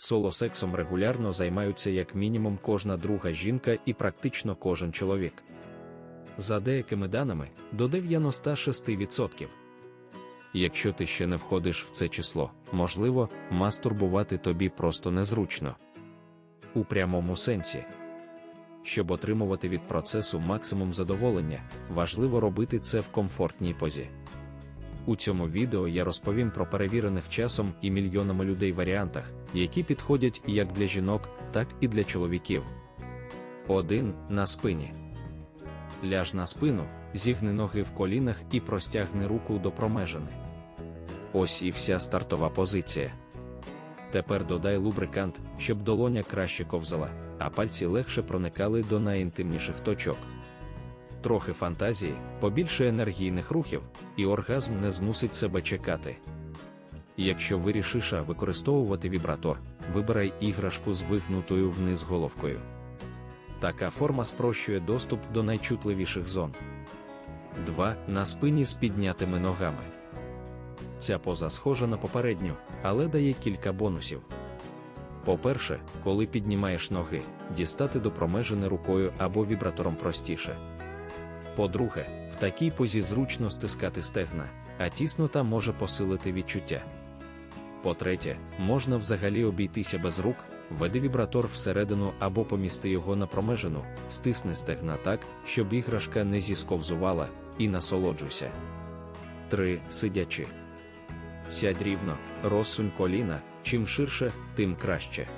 солосексом регулярно займаються як мінімум кожна друга жінка і практично кожен чоловік. За деякими даними, до 96%. Якщо ти ще не входиш в це число, можливо, мастурбувати тобі просто незручно. У прямому сенсі. Щоб отримувати від процесу максимум задоволення, важливо робити це в комфортній позі. У цьому відео я розповім про перевірених часом і мільйонами людей варіантах, які підходять як для жінок, так і для чоловіків. 1. На спині. Ляж на спину, зігни ноги в колінах і простягни руку до промежини. Ось і вся стартова позиція. Тепер додай лубрикант, щоб долоня краще ковзала, а пальці легше проникали до найінтимніших точок. Трохи фантазії, побільше енергійних рухів, і оргазм не змусить себе чекати. Якщо вирішиш використовувати вібратор, вибирай іграшку з вигнутою вниз головкою. Така форма спрощує доступ до найчутливіших зон. 2. На спині з піднятими ногами. Ця поза схожа на попередню, але дає кілька бонусів. По-перше, коли піднімаєш ноги, дістати до промежини рукою або вібратором простіше. По-друге, в такій позі зручно стискати стегна, а тіснота може посилити відчуття. По-третє, можна взагалі обійтися без рук, веди вібратор всередину або помісти його на промежину, стисни стегна так, щоб іграшка не зісковзувала, і насолоджуйся. 3. Сидячи. Сядь рівно, розсунь коліна, чим ширше, тим краще.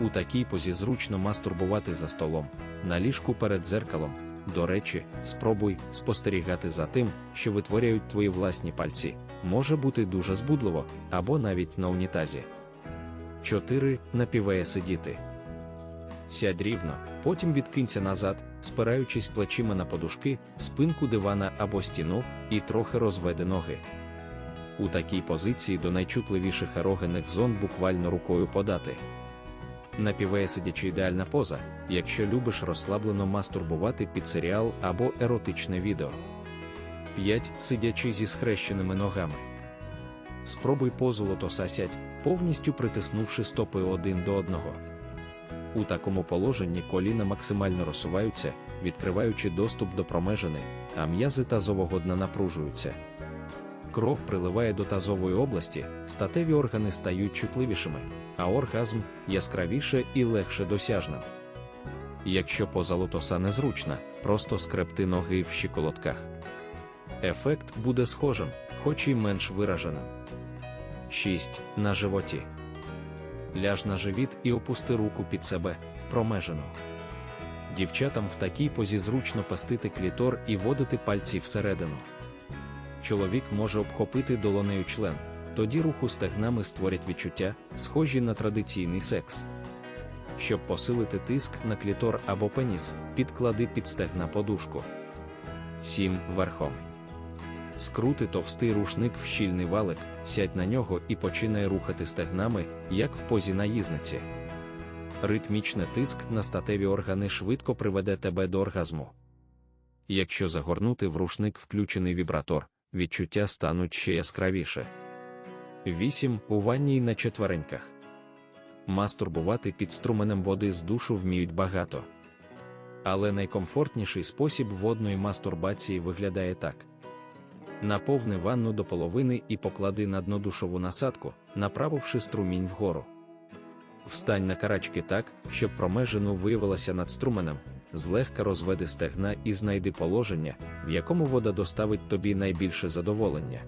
У такій позі зручно мастурбувати за столом, на ліжку перед дзеркалом. До речі, спробуй спостерігати за тим, що витворяють твої власні пальці, може бути дуже збудливо або навіть на унітазі. 4. Напіває сидіти. Сядь рівно, потім відкинься назад, спираючись плечима на подушки, спинку дивана або стіну, і трохи розведи ноги. У такій позиції до найчутливіших ерогенних зон буквально рукою подати. Напіває сидячи ідеальна поза, якщо любиш розслаблено мастурбувати під серіал або еротичне відео. 5. Сидячи зі схрещеними ногами. Спробуй позу лотоса сядь, повністю притиснувши стопи один до одного. У такому положенні коліна максимально розсуваються, відкриваючи доступ до промежини, а м'язи тазового дна напружуються. Кров приливає до тазової області, статеві органи стають чутливішими, а оргазм яскравіше і легше досяжним. Якщо поза лотоса незручна, просто скрепти ноги в щиколотках. Ефект буде схожим, хоч і менш вираженим. 6. На животі. Ляж на живіт і опусти руку під себе в промежину. Дівчатам в такій позі зручно пастити клітор і водити пальці всередину. Чоловік може обхопити долонею член, тоді руху стегнами створять відчуття, схожі на традиційний секс. Щоб посилити тиск на клітор або пеніс, підклади під стегна подушку. 7. Верхом. Скрути товстий рушник в щільний валик, сядь на нього і починай рухати стегнами, як в позі наїзниці. Ритмічний тиск на статеві органи швидко приведе тебе до оргазму. Якщо загорнути в рушник включений вібратор, відчуття стануть ще яскравіше. 8. У ванній на четвереньках. Мастурбувати під струменем води з душу вміють багато. Але найкомфортніший спосіб водної мастурбації виглядає так: наповни ванну до половини і поклади на дно душову насадку, направивши струмінь вгору. Встань на карачки так, щоб промежину виявилася над струменем, злегка розведи стегна і знайди положення, в якому вода доставить тобі найбільше задоволення.